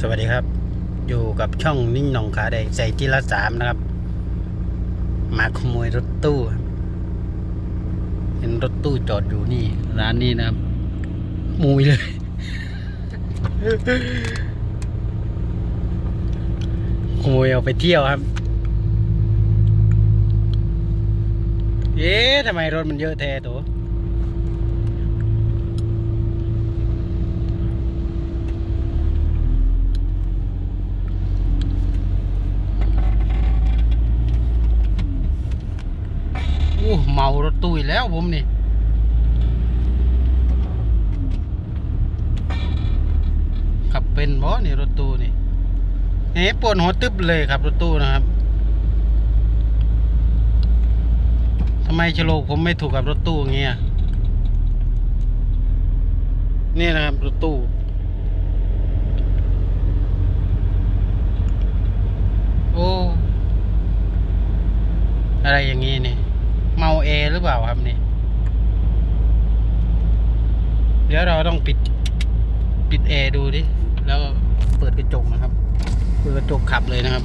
สวัสดีครับ อยู่กับช่องนิ่งนองขาแดงใส่จิละสามนะครับ มาขโมยรถตู้ เห็นรถตู้จอดอยู่นี่ ร้านนี้นะครับมุยเลย ขโมยเอาไปเที่ยวครับ เอ๊ะทำไมรถมันเยอะแท้ตัว อู้เมารถตู้อีกแล้วผมนี่ขับเป็นบ่นี่รถตู้นี่เฮ้ปวดหัวตึบเลยครับรถตู้นะครับทำไมชโลกผมไม่ถูกกับรถตู้เงี้ยนี่นะครับรถตู้โอ้อะไรอย่างงี้นี่ เมาเอหรือเปล่าครับนี่ เดี๋ยวเราต้องปิด ปิดแอร์ดูดิ แล้วเปิดกระจกนะครับ เปิดกระจกขับเลยนะครับ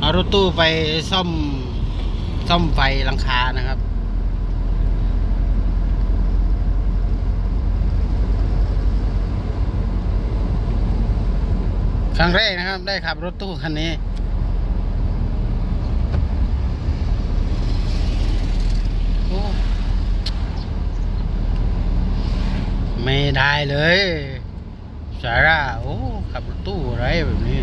เอารถตู้ไปซ่อมซ่อมไฟหลังคานะครับ ครั้งแรกนะครับ ได้ขับรถตู้คันนี้ ไม่ได้เลยสาระโอ้ขับรถตู้อะไรแบบนี้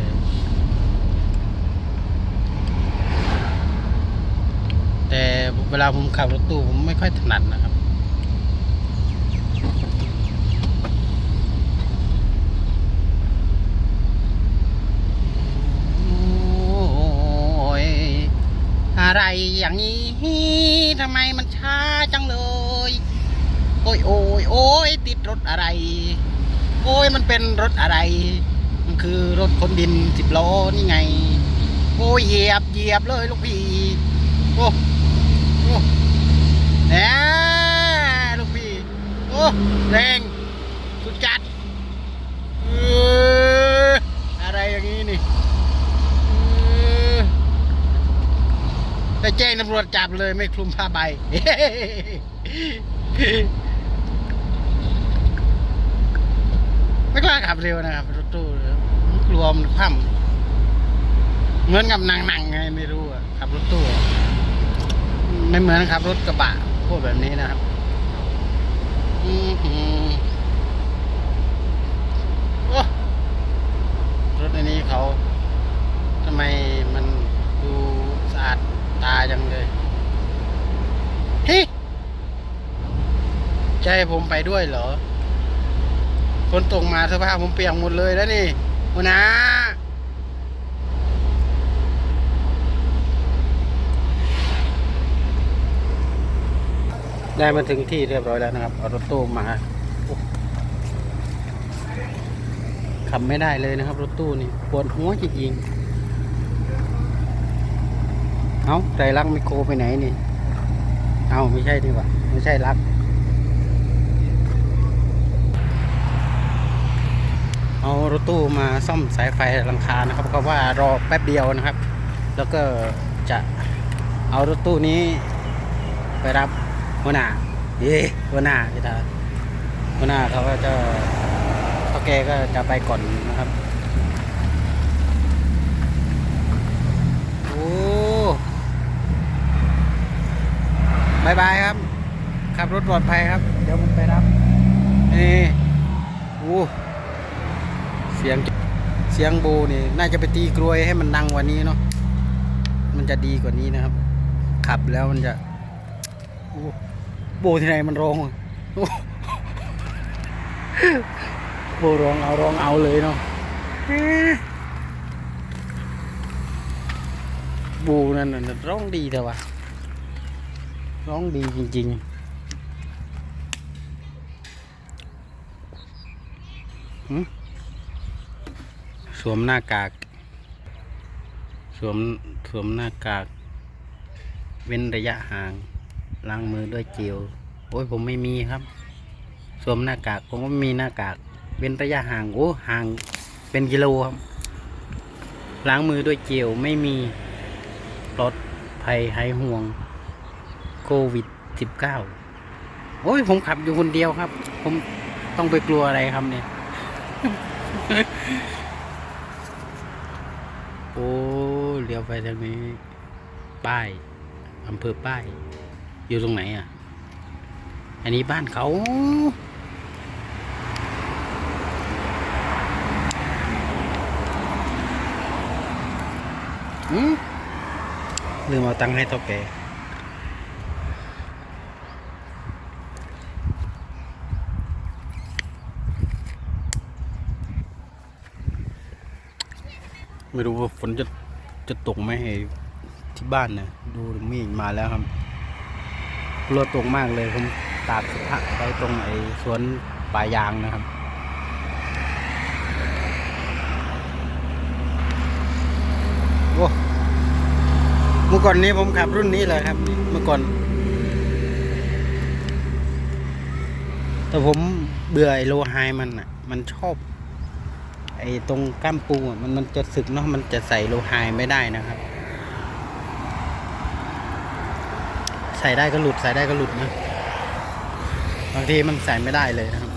แต่เวลาผมขับรถตู้ผมไม่ค่อยถนัดนะครับ โอ้ย อะไรอย่างนี้ทำไมมันช้าจังเลย โอ้ยโอ้ยโอ้ยติดรถอะไร โอ้ยมันเป็นรถอะไร มันคือรถคนดินสิบล้อนี่ไง โอ้ยเหยียบเหยียบเลยลูกพี่โอ้โอ้แหนลูกพี่โอ้แรงสุดจัดเอออะไรอย่างนี้นี่ ไป แจ้งตำรวจจับเลยไม่คลุมผ้าใบ ไม่กล้าขับเร็วนะครับรถตู้กลัวมันคว่ำเหมือนกับนังๆไงไม่รู้อะขับรถตู้ไม่เหมือนขับรถกระบะพวกแบบนี้นะครับรถในนี้เขาทำไม ตาจังเลยฮ้ยจะให้ผมไปด้วยเหรอฝนตกมาเสื้อผ้าผมเปียกหมดเลยแล้วนี่หัวหนะได้มาถึงที่เรียบร้อยแล้วนะครับ เอารถตู้มาขับไม่ได้เลยนะครับ รถตู้นี่ปวดหัวจริงๆ เอาใจรักไมโครไปไหนนี่ เอาไม่ใช่ดีกว่าไม่ใช่รัก เอารถตู้มาซ่อมสายไฟหลังคานะครับก็ว่ารอแป๊บเดียวนะครับ แล้วก็จะเอารถตู้นี้ไปรับหัวหน้าเย่หัวหน้าพี่ตาหัวหน้าเขาก็จะเขาแกก็จะไปก่อนนะครับ โอ้ บายบายครับ ขับรถปลอดภัยครับ เดี๋ยวผมไปรับ นี่โอ้เสียงเสียงโบนี่ น่าจะไปตีกรวยให้มันดังกว่านี้เนาะ มันจะดีกว่านี้นะครับ ขับแล้วมันจะโอ้โบที่ไหนมันร้องโอ้โบร้องเอาร้องเอาเลยเนาะเอ๊ะโบนั่นน่ะร้องดีแต่ว่า ร้องดีจริง ๆ สวมหน้ากาก สวมสวมหน้ากาก เว้นระยะห่างล้างมือด้วยเจลโอ้ยผมไม่มีครับ สวมหน้ากาก ผมก็ไม่มีหน้ากาก เว้นระยะห่าง โอ้ห่างเป็นกิโลครับ ล้างมือด้วยเจลไม่มีปลอดภัยหายห่วง โควิด19โอ้ยผมขับอยู่คนเดียวครับ ผมต้องไปกลัวอะไรครับเนี่ย โอ้เลี้ยวไปทางนี้ ป้ายอำเภอป้าย อยู่ตรงไหนอะ อันนี้บ้านเขาอืมลืมเอาตังค์ให้เท่าแก ไม่รู้ว่าฝนจะจะตกไหมที่บ้านนะดูมีมาแล้วครับกลัวตกมากเลยผมตากสื้อผ้าไว้ตรงไอ้สวนป่ายางนะครับโอ้เมื่อก่อนนี้ผมขับรุ่นนี้เลยครับ เมื่อก่อน แต่ผมเบื่อไอโลไฮมันอะ มันชอบ อ้ตรงก้ามปูมันมันจะสึกเนาะมันจะใส่โลไฮไม่ได้นะครับ ใส่ได้ก็หลุดใส่ได้ก็หลุดนะบางทีมันใส่ไม่ได้เลยนะครับ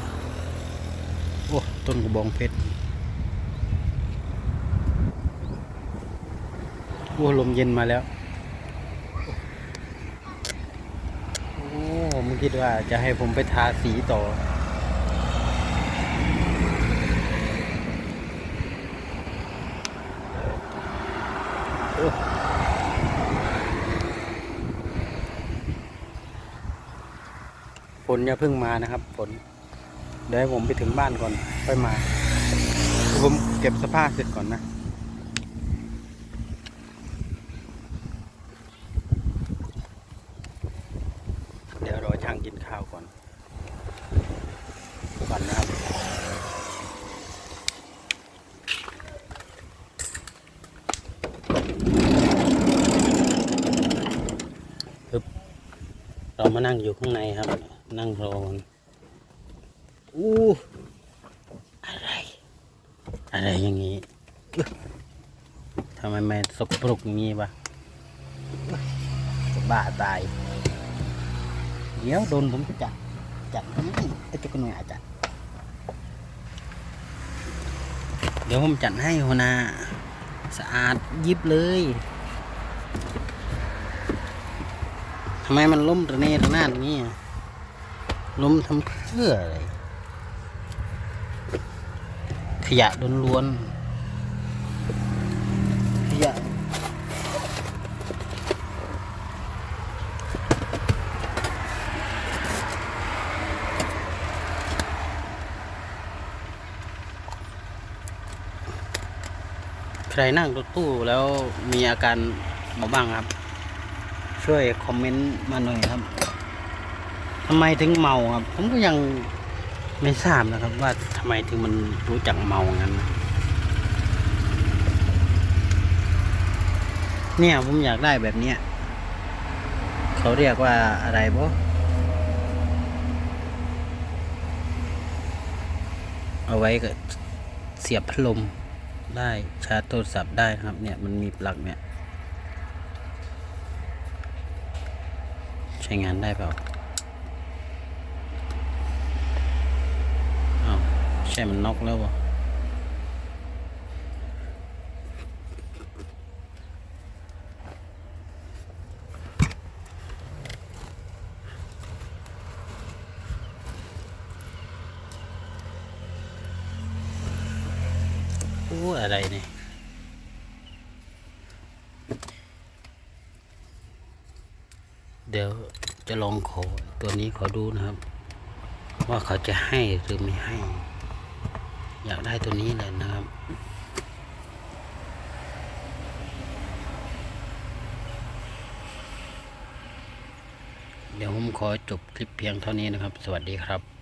โอ้ต้นกระบองเพชรโอ้ลมเย็นมาแล้วโอ้ผมคิดว่าจะให้ผมไปทาสีต่อ ฝนอย่าเพิ่งมานะครับ ฝน เดี๋ยวผมไปถึงบ้านก่อนค่อยมา ผมเก็บเสภาพเสร็จก่อนนะ เดี๋ยวรอช่างกินข้าวก่อน ก่อนนะครับ ปึ๊บ เรามานั่งอยู่ข้างในครับ นั่งรอกันอู้อะไร อะไรอย่างนี้ทำไมแม่สกปรกอย่างนี้วะจะบ้าตาย เดี๋ยวโดนผมจัดจัดให้ไอ้ตุ๊กหน่วยจัดเดี๋ยวผมจัดให้หัวหน้าสะอาดยิบเลยทำไมมันล้มระเนระนาดอย่างนี้ล้มทำเพื่ออะไร ขยะล้วนๆขยะใครนั่งรถตู้แล้วมีอาการเบาบ้างครับ ช่วยคอมเมนต์มาหน่อยครับทำไมถึงเมาครับ ผมก็ยังไม่ทราบนะครับ ว่าทำไมถึงมันรู้จักเมางั้นนะเนี่ยผมอยากได้แบบเนี้ยเขาเรียกว่าอะไรบ่เอาไว้ก็เสียบพัดลมได้ชาร์จโทรศัพท์ได้ครับ เนี่ยมันมีปลั๊กเนี่ย ช้งานได้เปล่าอ้าวใช่มันน็อกแล้ววะโอ้อะไรเนี่ย เดี๋ยวจะ ลองขอตัวนี้ขอดูนะครับ ว่าเขาจะให้หรือไม่ให้ อยากได้ตัวนี้เลยนะครับเดี๋ยวผมขอจบคลิปเพียงเท่านี้นะครับ สวัสดีครับ